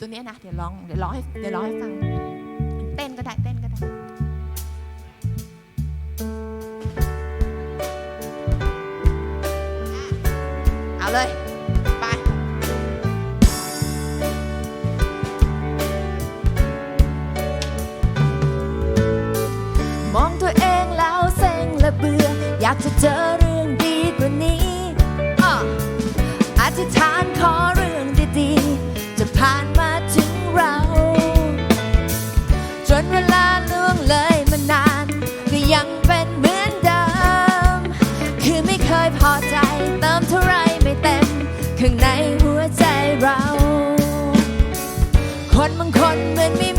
ตัวนี้นะเดี๋ยวร้องเดี๋ยวร้องให้เดี๋ยวร้องให้ฟัง เต้นก็ได้เต้นก็ได้อาเลยไปมองตัวเองแล้วเซ็งและเบื่อ อยากจะเจอ นบางคนเหมือนไม่